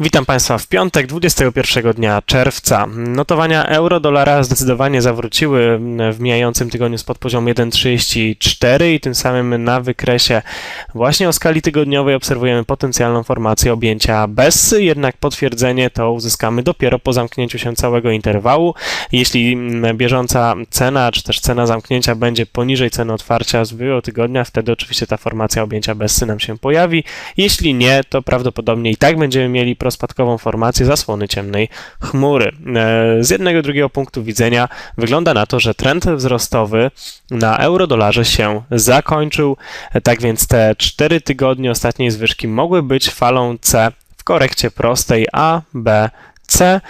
Witam Państwa w piątek, 21 dnia czerwca. Notowania euro-dolara zdecydowanie zawróciły w mijającym tygodniu spod poziomu 1,34 i tym samym na wykresie właśnie o skali tygodniowej obserwujemy potencjalną formację objęcia bez, jednak potwierdzenie to uzyskamy dopiero po zamknięciu się całego interwału. Jeśli bieżąca cena, czy też cena zamknięcia będzie poniżej ceny otwarcia z ubiegłego tygodnia, wtedy oczywiście ta formacja objęcia bez nam się pojawi. Jeśli nie, to prawdopodobnie i tak będziemy mieli prospadkową formację zasłony ciemnej chmury. E, z jednego drugiego punktu widzenia wygląda na to, że trend wzrostowy na euro-dolarze się zakończył, e, tak więc te cztery tygodnie ostatniej zwyżki mogły być falą C w korekcie prostej A, B, C. E,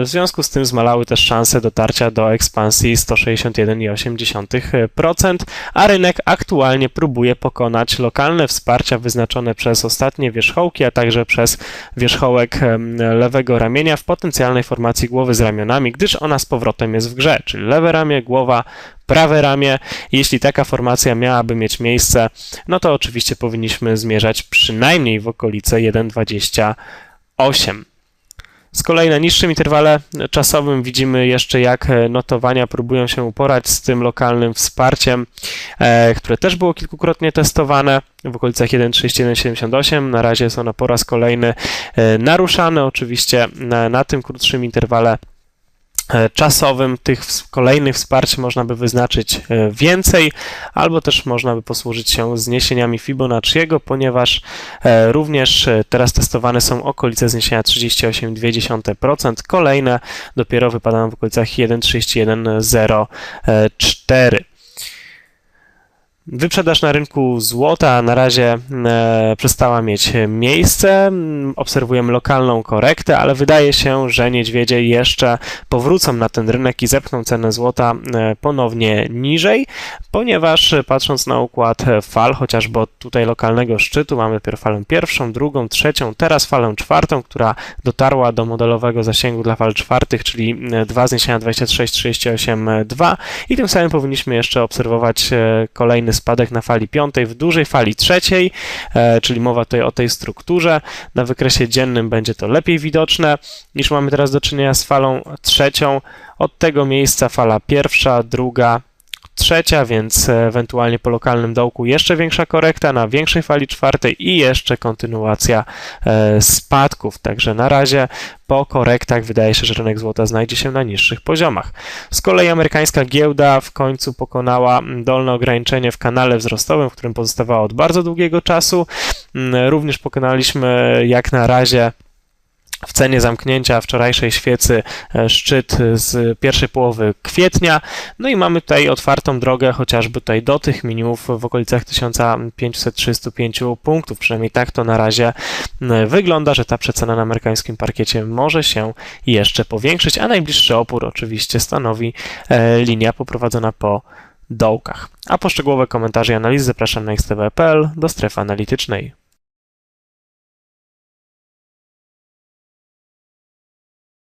w związku z tym zmalały też szanse dotarcia do ekspansji 161,8%, a rynek aktualnie próbuje pokonać lokalne wsparcia wyznaczone przez ostatnie wierzchołki, a także przez wierzchołek lewego ramienia w potencjalnej formacji głowy z ramionami, gdyż ona z powrotem jest w grze, czyli lewe ramię, głowa, prawe ramię. Jeśli taka formacja miałaby mieć miejsce, no to oczywiście powinniśmy zmierzać przynajmniej w okolice 1,28. Z kolei na niższym interwale czasowym widzimy jeszcze, jak notowania próbują się uporać z tym lokalnym wsparciem, e, które też było kilkukrotnie testowane w okolicach 1.3178. Na razie jest ono po raz kolejny e, naruszane. Oczywiście na, na tym krótszym interwale E, czasowym tych kolejnych wsparć można by wyznaczyć e, więcej, albo też można by posłużyć się zniesieniami Fibonacciego, ponieważ e, również teraz testowane są okolice zniesienia 38,2%. Kolejne dopiero wypadają w okolicach 1,3104. Wyprzedaż na rynku złota na razie e, przestała mieć miejsce. Obserwujemy lokalną korektę, ale wydaje się, że niedźwiedzie jeszcze powrócą na ten rynek i zepchną cenę złota e, ponownie niżej, ponieważ patrząc na układ fal, chociażby od tutaj lokalnego szczytu, mamy najpierw falę pierwszą, drugą, trzecią, teraz falę czwartą, która dotarła do modelowego zasięgu dla fal czwartych, czyli 2 zniesienia 26, 38, 2 i tym samym powinniśmy jeszcze obserwować e, kolejny spadek na fali piątej, w dużej fali trzeciej, e, czyli mowa tutaj o tej strukturze. Na wykresie dziennym będzie to lepiej widoczne niż mamy teraz do czynienia z falą trzecią. Od tego miejsca fala pierwsza, druga, trzecia, więc ewentualnie po lokalnym dołku jeszcze większa korekta na większej fali czwartej i jeszcze kontynuacja e, spadków. Także na razie po korektach wydaje się, że rynek złota znajdzie się na niższych poziomach. Z kolei amerykańska giełda w końcu pokonała dolne ograniczenie w kanale wzrostowym, w którym pozostawała od bardzo długiego czasu. Również pokonaliśmy jak na razie w cenie zamknięcia wczorajszej świecy e, szczyt z pierwszej połowy kwietnia. No i mamy tutaj otwartą drogę chociażby tutaj do tych minimów w okolicach 1535 punktów. Przynajmniej tak to na razie wygląda, że ta przecena na amerykańskim parkiecie może się jeszcze powiększyć, a najbliższy opór oczywiście stanowi e, linia poprowadzona po dołkach. A poszczegółowe komentarze i analizy zapraszam na xtv.pl do strefy analitycznej.